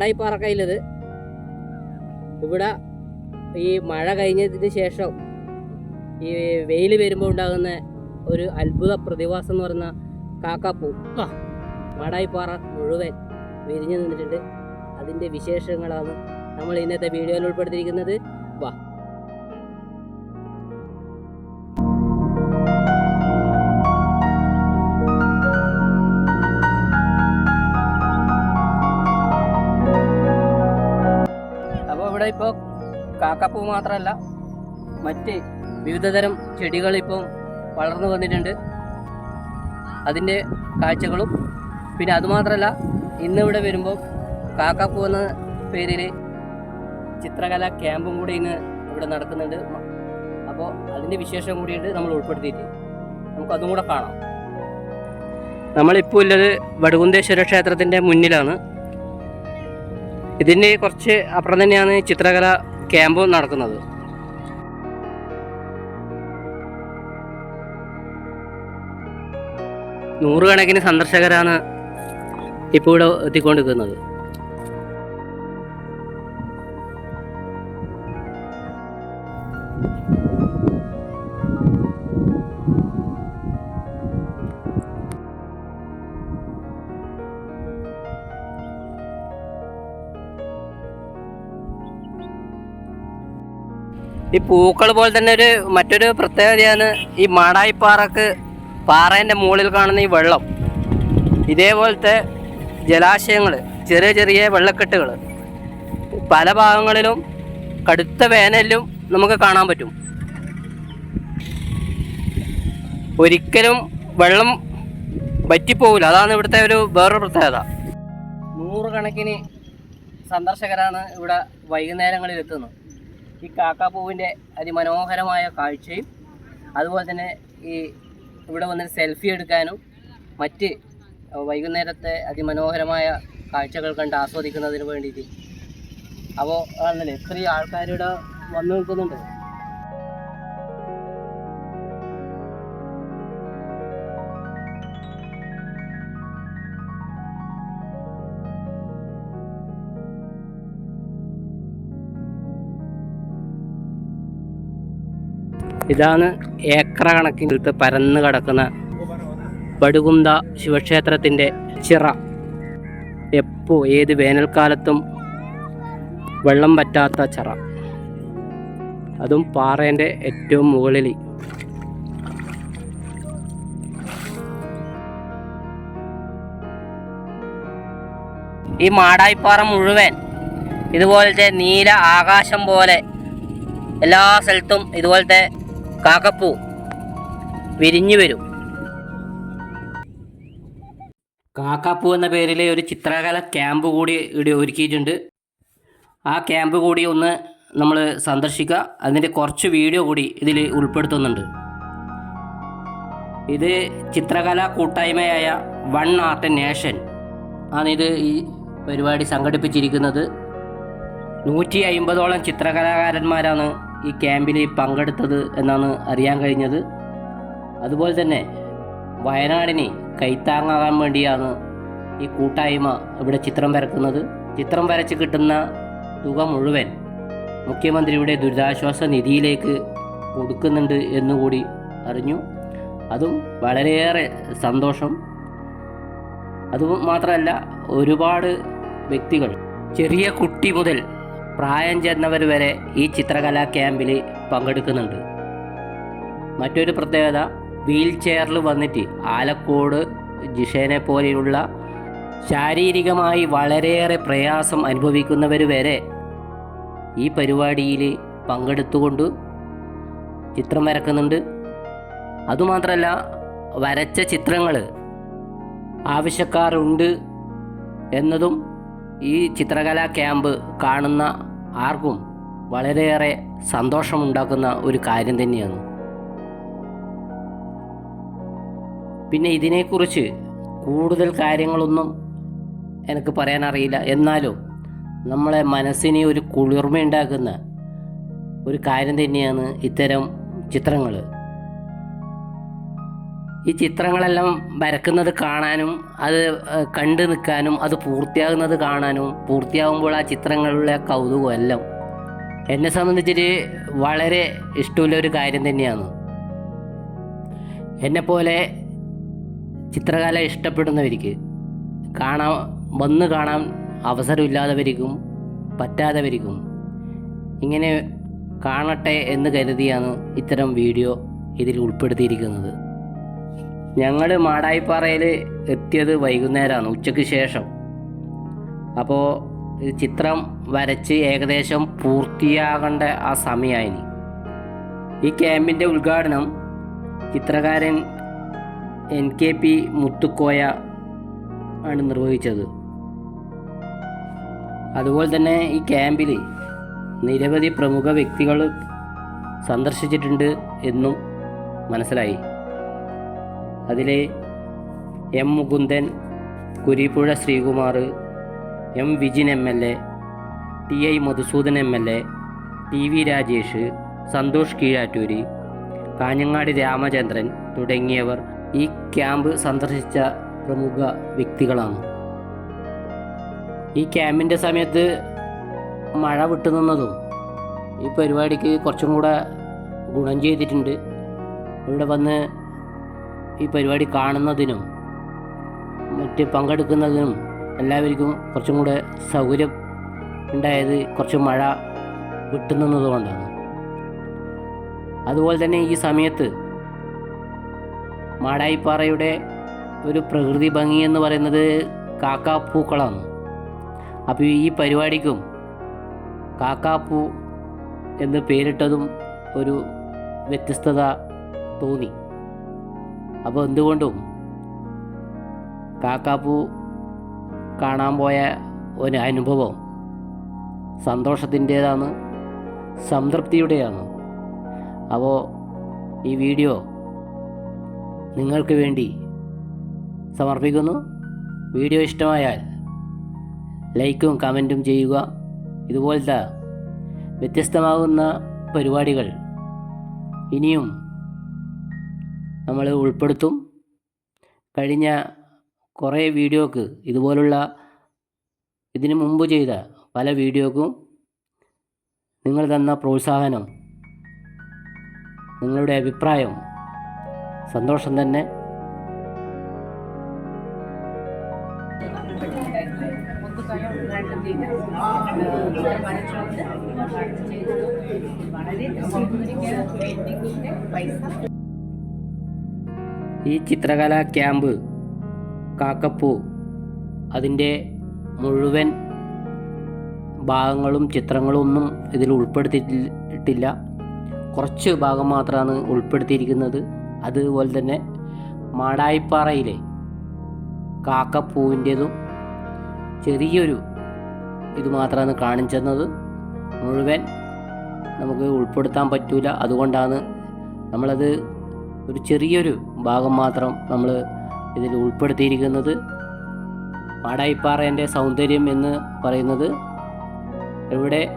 മാടായി പാറക്കയിലത് ഇവിടെ ഈ മഴ കഴിഞ്ഞതിന് ശേഷം ഈ വെയിൽ വരുമ്പോൾ ഉണ്ടാകുന്ന ഒരു അത്ഭുത പ്രതിഭാസം എന്ന് പറയുന്ന കാക്കാപ്പൂ. മാടായിപ്പാറ മുഴുവൻ വിരിഞ്ഞു നിന്നിട്ടുണ്ട്. അതിന്റെ വിശേഷങ്ങളാണ് നമ്മൾ ഇന്നത്തെ വീഡിയോയിൽ ഉൾപ്പെടുത്തിയിരിക്കുന്നത്. വാ. കാക്കാപ്പൂ മാത്രമല്ല മറ്റ് വിവിധതരം ചെടികൾ ഇപ്പം വളർന്നു വന്നിട്ടുണ്ട്. അതിന്റെ കാഴ്ചകളും പിന്നെ അതുമാത്രമല്ല ഇന്നിവിടെ വരുമ്പോൾ കാക്കപ്പൂ എന്ന പേരിൽ ചിത്രകല ക്യാമ്പും കൂടി ഇന്ന് ഇവിടെ നടക്കുന്നുണ്ട്. അപ്പോൾ അതിന്റെ വിശേഷം കൂടിയിട്ട് നമ്മൾ ഉൾപ്പെടുത്തിയിട്ട് നമുക്ക് അതും കൂടെ കാണാം. നമ്മളിപ്പോൾ ഉള്ളത് വടുകുന്തേശ്വര ക്ഷേത്രത്തിന്റെ മുന്നിലാണ്. ഇതിന്റെ കുറച്ച് അപ്പുറം തന്നെയാണ് ചിത്രകല ക്യാമ്പ് നടക്കുന്നത്. നൂറുകണക്കിന് സന്ദർശകരാണ് ഇപ്പോൾ എത്തിക്കൊണ്ടിരിക്കുന്നത്. ഈ പൂക്കൾ പോലെ തന്നെ ഒരു മറ്റൊരു പ്രത്യേകതയാണ് ഈ മാടായിപ്പാറക്ക് പാറേന്റെ മുകളിൽ കാണുന്ന ഈ വെള്ളം. ഇതേപോലത്തെ ജലാശയങ്ങൾ ചെറിയ ചെറിയ വെള്ളക്കെട്ടുകൾ പല ഭാഗങ്ങളിലും കടുത്ത വേനലിലും നമുക്ക് കാണാൻ പറ്റും. ഒരിക്കലും വെള്ളം വറ്റിപ്പോകില്ല അതാണ് ഇവിടുത്തെ ഒരു വേറൊരു പ്രത്യേകത. നൂറുകണക്കിന് സന്ദർശകരാണ് ഇവിടെ വൈകുന്നേരങ്ങളിൽ എത്തുന്നത്. ഈ കാക്കാപ്പൂവിന്റെ അതിമനോഹരമായ കാഴ്ചയും അതുപോലെ തന്നെ ഈ ഇവിടെ വന്ന് സെൽഫി എടുക്കാനും മറ്റ് വൈകുന്നേരത്തെ അതിമനോഹരമായ കാഴ്ചകൾ കണ്ട് ആസ്വദിക്കുന്നതിന് വേണ്ടിയിട്ട്. അപ്പോൾ ആണല്ലേ ഇത്രയും ആൾക്കാരിവിടെ വന്നു നിൽക്കുന്നുണ്ട്. ഇതാണ് ഏക്കറ കണക്കിനടുത്ത് പരന്ന് കിടക്കുന്ന പടുകുന്ത ശിവക്ഷേത്രത്തിന്റെ ചിറ. എപ്പോൾ ഏത് വേനൽക്കാലത്തും വെള്ളം പറ്റാത്ത ചിറ. അതും പാറേന്റെ ഏറ്റവും മുകളിൽ. ഈ മാടായിപ്പാറ മുഴുവൻ ഇതുപോലത്തെ നീല ആകാശം പോലെ എല്ലാ സ്ഥലത്തും ഇതുപോലത്തെ കാക്കപ്പൂ വിരിഞ്ഞു വരും. കാക്കാപ്പൂ എന്ന പേരിൽ ഒരു ചിത്രകല ക്യാമ്പ് കൂടി ഇവിടെ ഒരുക്കിയിട്ടുണ്ട്. ആ ക്യാമ്പ് കൂടി ഒന്ന് നമ്മൾ സന്ദർശിക്കുക. അതിന്റെ കുറച്ച് വീഡിയോ കൂടി ഇതിൽ ഉൾപ്പെടുത്തുന്നുണ്ട്. ഇത് ചിത്രകലാ കൂട്ടായ്മയായ വൺ ആർട്ട് നേഷൻ ആണിത് ഈ പരിപാടി സംഘടിപ്പിച്ചിരിക്കുന്നത്. നൂറ്റി അയിമ്പതോളം ചിത്രകലാകാരന്മാരാണ് ഈ ക്യാമ്പിൽ പങ്കെടുത്തത് എന്നാണ് അറിയാൻ കഴിഞ്ഞത്. അതുപോലെ തന്നെ വയനാടിന് കൈത്താങ്ങാകാൻ വേണ്ടിയാണ് ഈ കൂട്ടായ്മ ഇവിടെ ചിത്രം വരക്കുന്നത്. ചിത്രം വരച്ച് കിട്ടുന്ന തുക മുഴുവൻ മുഖ്യമന്ത്രിയുടെ ദുരിതാശ്വാസ നിധിയിലേക്ക് കൊടുക്കുന്നുണ്ട് എന്നുകൂടി അറിഞ്ഞു. അതും വളരെയേറെ സന്തോഷം. അതുമാത്രമല്ല ഒരുപാട് വ്യക്തികൾ ചെറിയ കുട്ടി മുതൽ പ്രായം ചെന്നവർ വരെ ഈ ചിത്രകലാ ക്യാമ്പിൽ പങ്കെടുക്കുന്നുണ്ട്. മറ്റൊരു പ്രത്യേകത വീൽ ചെയറിൽ വന്നിട്ട് ആലക്കോട് ജിഷേനെ പോലെയുള്ള ശാരീരികമായി വളരെയേറെ പ്രയാസം അനുഭവിക്കുന്നവർ വരെ ഈ പരിപാടിയിൽ പങ്കെടുത്തുകൊണ്ട് ചിത്രം വരക്കുന്നുണ്ട്. അതുമാത്രമല്ല വരച്ച ചിത്രങ്ങൾ ആവശ്യക്കാരുണ്ട് എന്നതും ഈ ചിത്രകലാ ക്യാമ്പ് കാണുന്ന ആർക്കും വളരെയേറെ സന്തോഷമുണ്ടാക്കുന്ന ഒരു കാര്യം തന്നെയാണ്. പിന്നെ ഇതിനെക്കുറിച്ച് കൂടുതൽ കാര്യങ്ങളൊന്നും എനിക്ക് പറയാൻ അറിയില്ല എന്നാലും നമ്മളെ മനസ്സിനെ ഒരു കുളിർമയുണ്ടാക്കുന്ന ഒരു കാര്യം തന്നെയാണ് ഇത്തരം ചിത്രങ്ങൾ ഈ ചിത്രങ്ങളെല്ലാം വരക്കുന്നത് കാണാനും അത് കണ്ടു നിൽക്കാനും അത് പൂർത്തിയാകുന്നത് കാണാനും പൂർത്തിയാകുമ്പോൾ ആ ചിത്രങ്ങളിലെ കൗതുകം എല്ലാം എന്നെ സംബന്ധിച്ചിട്ട് വളരെ ഇഷ്ടമുള്ള ഒരു കാര്യം തന്നെയാണ്. എന്നെപ്പോലെ ചിത്രകല ഇഷ്ടപ്പെടുന്നവർക്ക് കാണാൻ വന്ന് കാണാൻ അവസരമില്ലാത്തവർക്കും പറ്റാത്തവർക്കും ഇങ്ങനെ കാണട്ടെ എന്ന് കരുതിയാണ് ഇത്തരം വീഡിയോ ഇതിൽ ഉൾപ്പെടുത്തിയിരിക്കുന്നത്. ഞങ്ങൾ മാടായിപ്പാറയിൽ എത്തിയത് വൈകുന്നേരമാണ് ഉച്ചയ്ക്ക് ശേഷം. അപ്പോൾ ചിത്രം വരച്ച് ഏകദേശം പൂർത്തിയാകേണ്ട ആ സമയമായി ഈ ക്യാമ്പിന്റെ ഉദ്ഘാടനം ചിത്രകാരൻ എൻ കെ പി മുത്തുക്കോയ ആണ് നിർവഹിച്ചത്. അതുപോലെ തന്നെ ഈ ക്യാമ്പിൽ നിരവധി പ്രമുഖ വ്യക്തികൾ സന്ദർശിച്ചിട്ടുണ്ട് എന്നും മനസ്സിലായി. അതിൽ M Mukundan Kurippuzha Sreekumar M Vijin M L A T I Madhusudan M L A T V Rajesh Santhosh കീഴാറ്റൂരി കാഞ്ഞങ്ങാടി രാമചന്ദ്രൻ തുടങ്ങിയവർ ഈ ക്യാമ്പ് സന്ദർശിച്ച പ്രമുഖ വ്യക്തികളാണ്. ഈ ക്യാമ്പിന്റെ സമയത്ത് മഴ വിട്ടുനിന്നതും ഈ പരിപാടിക്ക് കുറച്ചും കൂടെ ഗുണം ചെയ്തിട്ടുണ്ട്. ഇവിടെ വന്ന് ഈ പരിപാടി കാണുന്നതിനും മറ്റ് പങ്കെടുക്കുന്നതിനും എല്ലാവർക്കും കുറച്ചും കൂടെ സൗകര്യം ഉണ്ടായത് കുറച്ച് മഴ വിട്ടുനിന്നതുകൊണ്ടാണ് അതുപോലെ തന്നെ ഈ സമയത്ത് മാടായിപ്പാറയുടെ ഒരു പ്രകൃതി ഭംഗി എന്ന് പറയുന്നത് കാക്കാപ്പൂക്കളാണ്. അപ്പോൾ ഈ പരിപാടിക്കും കാക്കാപ്പൂ എന്ന് പേരിട്ടതും ഒരു വ്യത്യസ്തത തോന്നി. അപ്പോൾ എന്തുകൊണ്ടും കാക്കാപ്പൂ കാണാൻ പോയ ഒരു അനുഭവം സന്തോഷത്തിന്റേതാണ് സംതൃപ്തിയുടെയാണ്. അപ്പോൾ ഈ വീഡിയോ നിങ്ങൾക്ക് വേണ്ടി സമർപ്പിക്കുന്നു. വീഡിയോ ഇഷ്ടമായാൽ ലൈക്കും കമന്റും ചെയ്യുക. ഇതുപോലത്തെ വ്യത്യസ്തമാകുന്ന പരിപാടികൾ ഇനിയും നമ്മൾ ഉൾപ്പെടുത്തും. കഴിഞ്ഞ കുറേ വീഡിയോക്ക് ഇതുപോലുള്ള ഇതിനു മുമ്പ് ചെയ്ത പല വീഡിയോക്കും നിങ്ങൾ തന്ന പ്രോത്സാഹനം നിങ്ങളുടെ അഭിപ്രായം സന്തോഷം തന്നെ. ഈ ചിത്രകലാ ക്യാമ്പ് കാക്കപ്പൂ അതിന്റെ മുഴുവൻ ഭാഗങ്ങളും ചിത്രങ്ങളും ഒന്നും ഇതിൽ ഉൾപ്പെടുത്തിയിട്ടില്ല. കുറച്ച് ഭാഗം മാത്രമാണ് ഉൾപ്പെടുത്തിയിരിക്കുന്നത്. അതുപോലെ തന്നെ മാടായിപ്പാറയിലെ കാക്കപ്പൂവിന്റെതും ചെറിയൊരു ഇത് മാത്രമാണ് കാണിച്ചെന്നത് മുഴുവൻ നമുക്ക് ഉൾപ്പെടുത്താൻ പറ്റൂല. അതുകൊണ്ടാണ് നമ്മളത് ഒരു ചെറിയൊരു ഭാഗം മാത്രം നമ്മൾ ഇതിൽ ഉൾപ്പെടുത്തിയിരിക്കുന്നത് മാടായിപ്പാറേന്റെ സൗന്ദര്യം എന്ന് പറയുന്നത് ഇവിടെ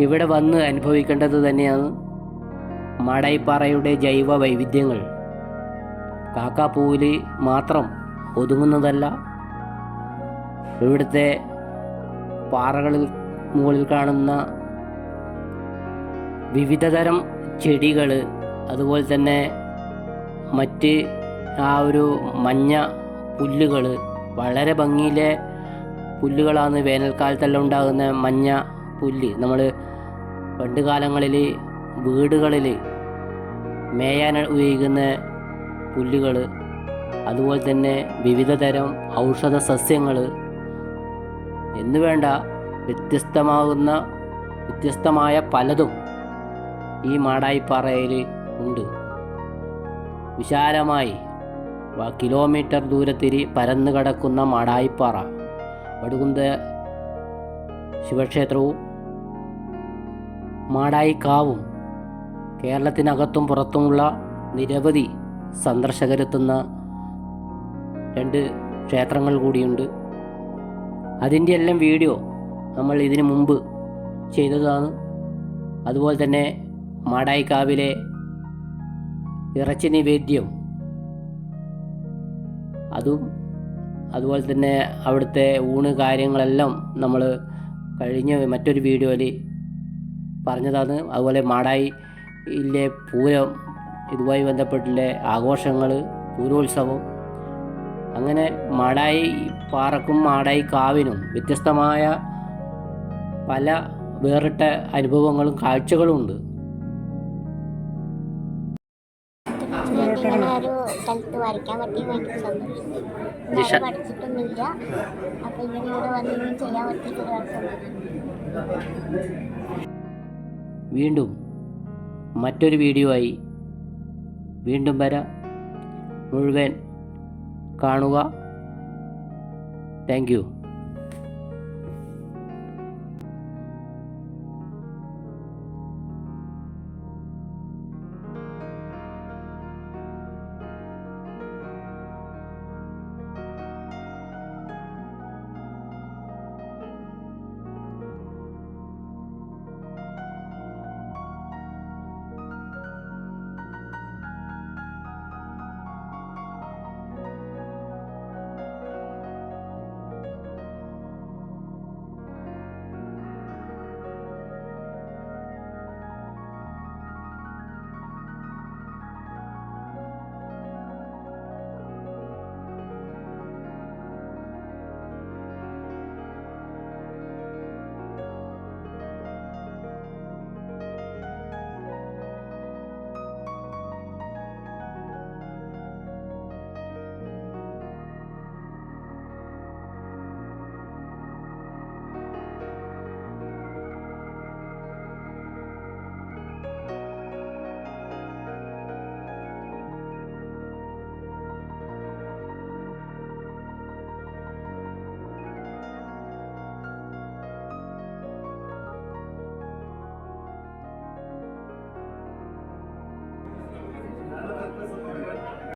ഇവിടെ വന്ന് അനുഭവിക്കേണ്ടത് തന്നെയാണ് മാടായിപ്പാറയുടെ ജൈവ വൈവിധ്യങ്ങൾ. കാക്കാപ്പൂവിൽ മാത്രം ഒതുങ്ങുന്നതല്ല. ഇവിടുത്തെ പാറകളിൽ മുകളിൽ കാണുന്ന വിവിധതരം ചെടികൾ അതുപോലെ തന്നെ മറ്റ് ആ ഒരു മഞ്ഞ പുല്ലുകൾ വളരെ ഭംഗിയിലെ പുല്ലുകളാണ് വേനൽക്കാലത്തെല്ലാം ഉണ്ടാകുന്ന മഞ്ഞ പുല്ല്. നമ്മൾ പണ്ട് കാലങ്ങളിൽ വീടുകളിൽ മേയാൻ ഉപയോഗിക്കുന്ന പുല്ലുകൾ അതുപോലെ തന്നെ വിവിധ തരം ഔഷധ സസ്യങ്ങൾ എന്ന് വേണ്ട വ്യത്യസ്തമാകുന്ന വ്യത്യസ്തമായ പലതും ഈ മാടായിപ്പാറയിൽ ഉണ്ട്. വിശാലമായി കിലോമീറ്റർ ദൂരത്തിൽ പരന്നു കിടക്കുന്ന മാടായിപ്പാറ. വടുകുന്ത ശിവക്ഷേത്രവും മാടായിക്കാവും. കേരളത്തിനകത്തും പുറത്തുമുള്ള നിരവധി സന്ദർശകരെത്തുന്ന രണ്ട് ക്ഷേത്രങ്ങൾ കൂടിയുണ്ട്. അതിന്റെ എല്ലാം വീഡിയോ നമ്മൾ ഇതിനു മുമ്പ് ചെയ്തതാണ്. അതുപോലെ തന്നെ മാടായിക്കാവിലെ ഇറച്ചി നിവേദ്യം അതും അതുപോലെ തന്നെ അവിടുത്തെ ഊണ് കാര്യങ്ങളെല്ലാം നമ്മൾ കഴിഞ്ഞ മറ്റൊരു വീഡിയോയിൽ പറഞ്ഞതാണ്. അതുപോലെ മാടായി ഇല്ലേ പൂരം ഇതുമായി ബന്ധപ്പെട്ടുള്ള ആഘോഷങ്ങൾ പൂരോത്സവം. അങ്ങനെ മാടായി പാറക്കും മാടായി കാവിനും വ്യത്യസ്തമായ പല വേറിട്ട അനുഭവങ്ങളും കാഴ്ചകളും ഉണ്ട് വരയ്ക്കാൻ പറ്റി ഭയങ്കര സന്തോഷം പഠിച്ചിട്ടൊന്നുമില്ല. അപ്പൊ ഇങ്ങനെ ഇവിടെ വന്ന് ഇങ്ങനെ ചെയ്യാൻ പറ്റിയിട്ട് വീണ്ടും മറ്റൊരു വീഡിയോ ആയി വീണ്ടും വരാം. മുഴുവൻ കാണുക. Thank you